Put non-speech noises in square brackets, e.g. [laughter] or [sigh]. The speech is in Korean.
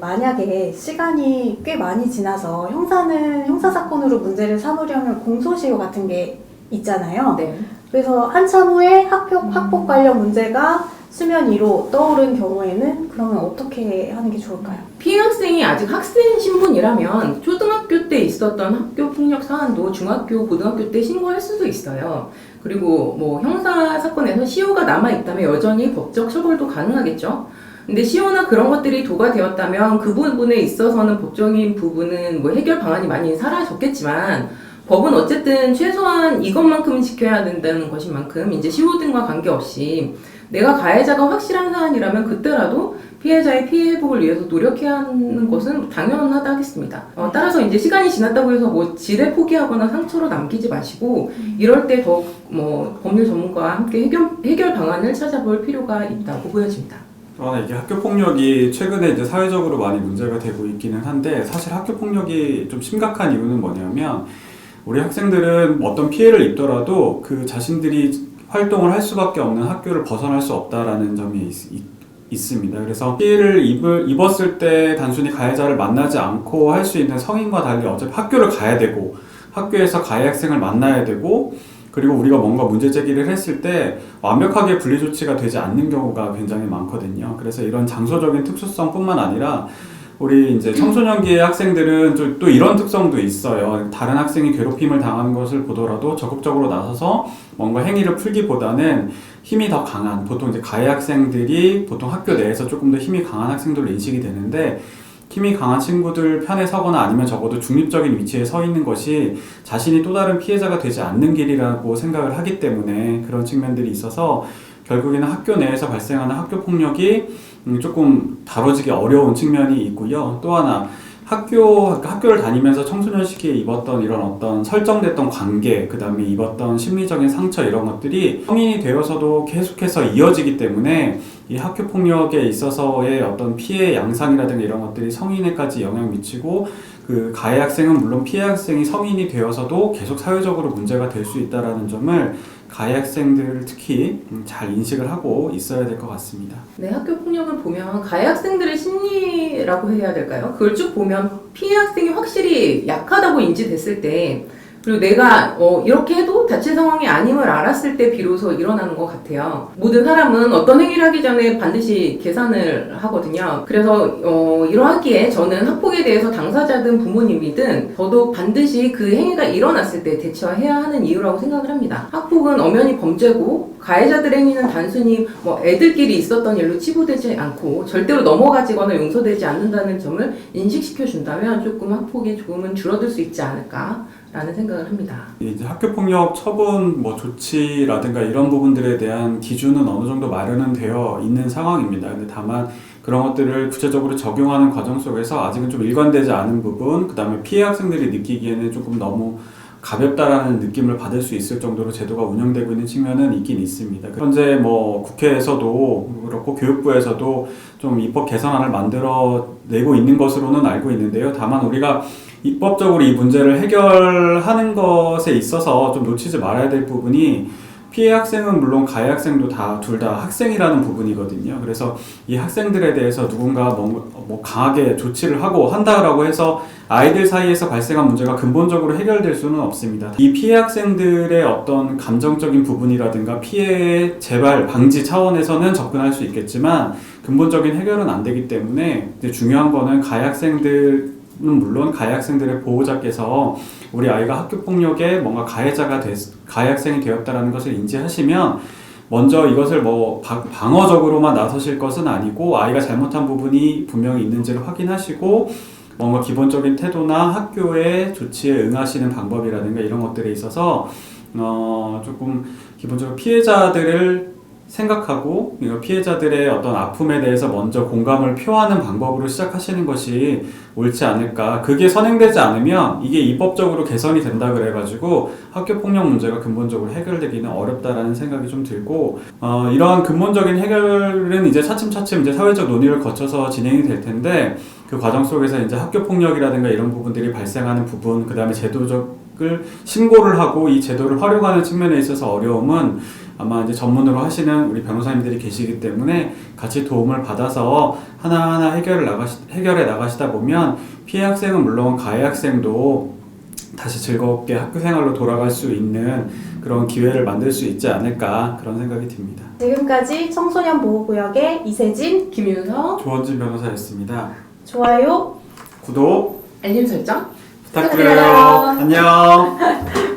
만약에 시간이 꽤 많이 지나서 형사는 형사 사건으로 문제를 삼으려면 공소시효 같은 게 있잖아요. 네. 그래서 한참 후에 학폭, 학폭 관련 문제가 수면 위로 떠오른 경우에는 그러면 어떻게 하는 게 좋을까요? 피해 학생이 아직 학생 신분이라면 초등학교 때 있었던 학교 폭력 사안도 중학교, 고등학교 때 신고할 수도 있어요. 그리고 뭐 형사 사건에서 시효가 남아 있다면 여전히 법적 처벌도 가능하겠죠. 근데 시효나 그런 것들이 도과되었다면 그 부분에 있어서는 법적인 부분은 뭐 해결 방안이 많이 사라졌겠지만 법은 어쨌든 최소한 이것만큼은 지켜야 된다는 것인 만큼 이제 시효 등과 관계없이 내가 가해자가 확실한 사안이라면 그때라도 피해자의 피해 회복을 위해서 노력해야 하는 것은 당연하다 하겠습니다. 어, 따라서 이제 시간이 지났다고 해서 뭐 지레 포기하거나 상처로 남기지 마시고 이럴 때 더 뭐 법률 전문가와 함께 해결, 해결 방안을 찾아볼 필요가 있다고 보여집니다. 또 하나 이게 학교 폭력이 최근에 이제 사회적으로 많이 문제가 되고 있기는 한데 사실 학교 폭력이 좀 심각한 이유는 뭐냐면 우리 학생들은 어떤 피해를 입더라도 그 자신들이 활동을 할 수밖에 없는 학교를 벗어날 수 없다라는 점이 있, 있- 있습니다. 그래서 피해를 입을, 입었을 때 단순히 가해자를 만나지 않고 할 수 있는 성인과 달리 어차피 학교를 가야 되고 학교에서 가해 학생을 만나야 되고 그리고 우리가 뭔가 문제 제기를 했을 때 완벽하게 분리 조치가 되지 않는 경우가 굉장히 많거든요. 그래서 이런 장소적인 특수성뿐만 아니라 우리 이제 청소년기의 학생들은 또- 또 이런 특성도 있어요. 다른 학생이 괴롭힘을 당하는 것을 보더라도 적극적으로 나서서 뭔가 행위를 풀기보다는 힘이 더 강한 보통 이제 가해 학생들이 보통 학교 내에서 조금 더 힘이 강한 학생들로 인식이 되는데 힘이 강한 친구들 편에 서거나 아니면 적어도 중립적인 위치에 서 있는 것이 자신이 또 다른 피해자가 되지 않는 길이라고 생각을 하기 때문에 그런 측면들이 있어서 결국에는 학교 내에서 발생하는 학교 폭력이 음, 조금 다뤄지기 어려운 측면이 있고요. 또 하나 학교 학교를 다니면서 청소년 시기에 입었던 이런 어떤 설정됐던 관계, 그 다음에 입었던 심리적인 상처 이런 것들이 성인이 되어서도 계속해서 이어지기 때문에 이 학교 폭력에 있어서의 어떤 피해 양상이라든가 이런 것들이 성인에까지 영향 미치고 그 가해 학생은 물론 피해 학생이 성인이 되어서도 계속 사회적으로 문제가 될 수 있다라는 점을 가해 학생들 특히 음, 잘 인식을 하고 있어야 될 것 같습니다. 네, 학교 폭력을 보면 가해 학생들의 심리라고 해야 될까요? 그걸 쭉 보면 피해 학생이 확실히 약하다고 인지됐을 때 그리고 내가 어, 이렇게 해도 다칠 상황이 아님을 알았을 때 비로소 일어나는 것 같아요. 모든 사람은 어떤 행위를 하기 전에 반드시 계산을 하거든요. 그래서 어, 이러하기에 저는 학폭에 대해서 당사자든 부모님이든 저도 반드시 그 행위가 일어났을 때 대처해야 하는 이유라고 생각을 합니다. 학폭은 엄연히 범죄고 가해자들 행위는 단순히 뭐 애들끼리 있었던 일로 치부되지 않고 절대로 넘어가지거나 용서되지 않는다는 점을 인식시켜 준다면 조금 학폭이 조금은 줄어들 수 있지 않을까 라는 생각을 합니다. 이제 학교 폭력 처분 뭐 조치라든가 이런 부분들에 대한 기준은 어느 정도 마련은 되어 있는 상황입니다. 근데 다만 그런 것들을 구체적으로 적용하는 과정 속에서 아직은 좀 일관되지 않은 부분, 그 다음에 피해 학생들이 느끼기에는 조금 너무 가볍다라는 느낌을 받을 수 있을 정도로 제도가 운영되고 있는 측면은 있긴 있습니다. 현재 뭐 국회에서도 그렇고 교육부에서도 좀 입법 개선안을 만들어 내고 있는 것으로는 알고 있는데요. 다만 우리가 입법적으로 이 문제를 해결하는 것에 있어서 좀 놓치지 말아야 될 부분이 피해 학생은 물론 가해 학생도 다 둘 다 학생이라는 부분이거든요. 그래서 이 학생들에 대해서 누군가 뭐, 뭐 강하게 조치를 하고 한다라고 해서 아이들 사이에서 발생한 문제가 근본적으로 해결될 수는 없습니다. 이 피해 학생들의 어떤 감정적인 부분이라든가 피해 재발 방지 차원에서는 접근할 수 있겠지만 근본적인 해결은 안 되기 때문에 중요한 거는 가해 학생들 는 물론 가해 학생들의 보호자께서 우리 아이가 학교 폭력의 뭔가 가해자가 됐, 가해 학생이 되었다라는 것을 인지하시면 먼저 이것을 뭐 방- 방어적으로만 나서실 것은 아니고 아이가 잘못한 부분이 분명히 있는지를 확인하시고 뭔가 기본적인 태도나 학교의 조치에 응하시는 방법이라든가 이런 것들에 있어서 어 조금 기본적으로 피해자들을 생각하고 피해자들의 어떤 아픔에 대해서 먼저 공감을 표하는 방법으로 시작하시는 것이 옳지 않을까. 그게 선행되지 않으면 이게 입법적으로 개선이 된다 그래가지고 학교 폭력 문제가 근본적으로 해결되기는 어렵다라는 생각이 좀 들고 어, 이러한 근본적인 해결은 이제 차츰차츰 이제 사회적 논의를 거쳐서 진행이 될 텐데 그 과정 속에서 이제 학교 폭력이라든가 이런 부분들이 발생하는 부분, 그 다음에 제도적을 신고를 하고 이 제도를 활용하는 측면에 있어서 어려움은 아마 이제 전문으로 하시는 우리 변호사님들이 계시기 때문에 같이 도움을 받아서 하나하나 해결을 나가시, 해결해 나가시다 보면 피해 학생은 물론 가해 학생도 다시 즐겁게 학교 생활로 돌아갈 수 있는 그런 기회를 만들 수 있지 않을까 그런 생각이 듭니다. 지금까지 청소년 보호구역의 이세진, 김윤서 조원진 변호사였습니다. 좋아요, 구독 알림 설정 부탁드려요. 안녕. [laughs]